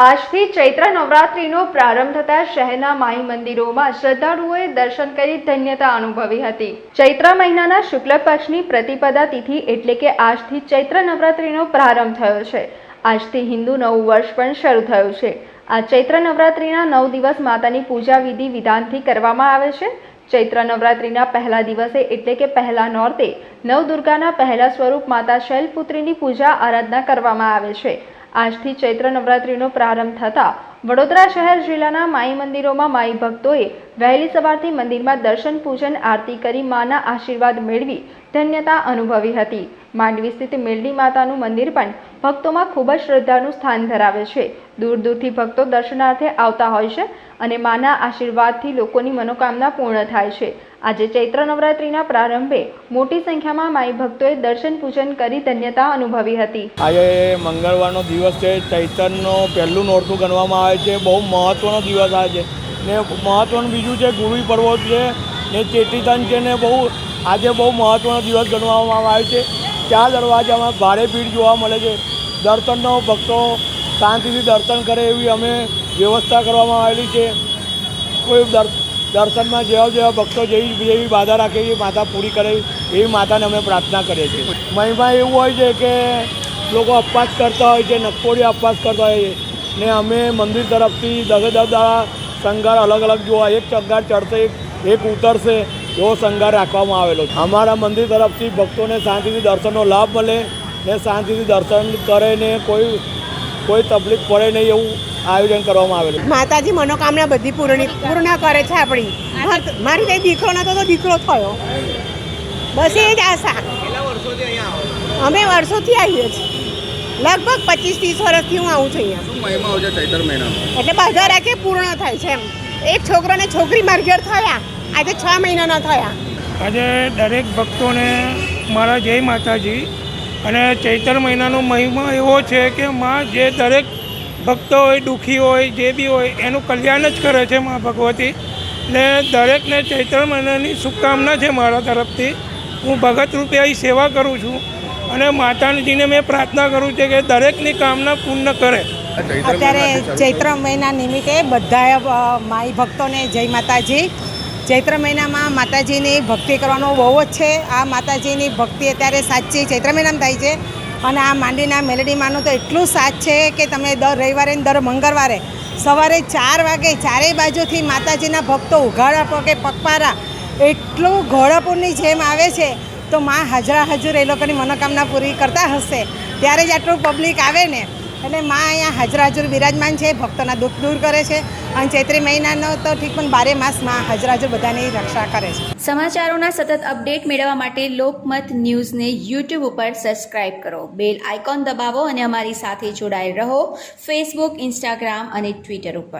આજથી ચૈત્ર નવરાત્રિનો પ્રારંભ થતા શહેરના માઈ મંદિરોમાં શ્રદ્ધાળુઓએ દર્શન કરી ધન્યતા અનુભવી હતી. ચૈત્ર મહિનાના શુક્લ પક્ષની પ્રતિપદા તિથિ એટલે કે આજથી ચૈત્ર નવરાત્રિનો પ્રારંભ થયો છે. આજથી હિન્દુ નવું વર્ષ પણ શરૂ થયું છે. આ ચૈત્ર નવરાત્રિના નવ દિવસ માતાની પૂજા વિધિ વિધાનથી કરવામાં આવે છે. ચૈત્ર નવરાત્રિના પહેલા દિવસે એટલે કે પહેલા નોરતે નવદુર્ગાના પહેલા સ્વરૂપ માતા શૈલપુત્રીની પૂજા આરાધના કરવામાં આવે છે. આજથી ચૈત્ર નવરાત્રિનો પ્રારંભ થતાં વડોદરા શહેર જિલ્લાના માઈ મંદિરોમાં માઈ ભક્તોએ વહેલી સવારથી મંદિરમાં દર્શન, પૂજન, આરતી કરી માના આશીર્વાદ મેળવી ધન્યતા અનુભવી હતી. માંડવી સ્થિત મેલડી માતાનું મંદિર પણ ભક્તોમાં ખૂબ જ શ્રદ્ધાનું સ્થાન ધરાવે છે. દૂર દૂરથી ભક્તો દર્શનાર્થે આવતા હોય છે અને માના આશીર્વાદથી લોકોની મનોકામના પૂર્ણ થાય છે. આજે ચૈત્ર નવરાત્રિના પ્રારંભે મોટી સંખ્યામાં માઈ ભક્તોએ દર્શન પૂજન કરી ધન્યતા અનુભવી હતી. આજે મંગળવારનો દિવસ છે ચૈતનનો પહેલું નોરતું ગણવામાં આવે છે, બહુ મહત્ત્વનો દિવસ આવે છે. ને મહત્ત્વનું બીજું છે ગુરુ પર્વ છે, ને ચેટીતન છે, ને બહુ આજે બહુ મહત્ત્વનો દિવસ ગણવામાં આવે છે. ચાર દરવાજામાં ભારે ભીડ જોવા મળે છે. દર્શનનો ભક્તો શાંતિથી દર્શન કરે એવી અમે વ્યવસ્થા કરવામાં આવેલી છે. કોઈ દર- દર્શનમાં જેવા જેવા ભક્તો જેવી જેવી બાધા રાખે એ માતા પૂરી કરે એવી માતાને અમે પ્રાર્થના કરીએ છીએ. મહિમા એવું હોય છે કે લોકો અપવાસ કરતા હોય છે નકોડી અપવાસ કરતા હોય છે. ને અમે મંદિર તરફથી દસે દસ દાડા શંગાર અલગ અલગ જોવા, એક શંગાર ચડશે, એક ઉતરશે એવો શંગાર રાખવામાં આવેલો અમારા મંદિર તરફથી ભક્તોને શાંતિથી દર્શનનો લાભ મળે ને શાંતિથી દર્શન કરે ને કોઈ કોઈ તકલીફ પડે નહીં એવું આયોજન કરવામાં આવેલું માતાજી મનોકામના બધી પૂર્ણ પૂર્ણ કરે છે આપણી. માર- કઈ દીકરો નતો તો દીકરો થયો. બસ એ જ આશા. અમે વર્ષોથી આવીએ છીએ. લગભગ પચીસ ત્રીસ વર્ષથી હું આવું છું અહીંયા. શું મહિમા હોય છે ચૈતર મહિનામાં? એટલે બધા રાખે પૂર્ણ થાય છે એમ. એક છોકરાને છોકરી મારઘેર થયા. આજે છ મહિનાના થયા. આજે દરેક ભક્તોને મારા જય માતાજી. અને ચૈતર મહિનાનો મહિમા એવો છે કે માં જે દરેક ભક્તો હોય, દુઃખી હોય, જે બી હોય, એનું કલ્યાણ જ કરે છે માં ભગવતી. ને દરેકને ચૈત્ર મહિનાની શુભકામના છે મારા તરફથી. હું ભગત રૂપે અહીં સેવા કરું છું અને માતાજીને મેં પ્રાર્થના કરું છું કે દરેકની કામના પૂર્ણ કરે. અત્યારે ચૈત્ર મહિના નિમિત્તે બધા માઈ ભક્તોને જય માતાજી. ચૈત્ર મહિનામાં માતાજીની ભક્તિ કરવાનો બહુ જ છે. આ માતાજીની ભક્તિ અત્યારે સાચી ચૈત્ર મહિનામાં થાય છે. અને આ માંડીના મેલડીમાંનું તો એટલું સાચ છે કે તમે દર રવિવારે દર મંગળવારે સવારે ચાર વાગે ચારેય બાજુથી માતાજીના ભક્તો ઉઘાડા પગે પગપારા એટલું ઘોડાપુરની જેમ આવે છે, તો માં હાજરા હજુર એ લોકોની મનોકામના પૂરી કરતા હશે. ત્યારે જ આટલું પબ્લિક આવે ને એટલે માં અહીંયા હાજર હાજર બિરાજમાન છે, ભક્તોના દુઃખ દૂર કરે છે અને ચૈત્રી મહિનાનો તો ઠીક પણ બારે માસમાં હાજર હાજર બધાની રક્ષા કરે છે. સમાચારોના સતત અપડેટ મેળવવા માટે લોકમત ન્યૂઝને યુટ્યુબ ઉપર સબસ્ક્રાઇબ કરો. બેલ આઇકોન દબાવો અને અમારી સાથે જોડાયેલ રહો. ફેસબુક ઇન્સ્ટાગ્રામ અને ટ્વિટર ઉપર.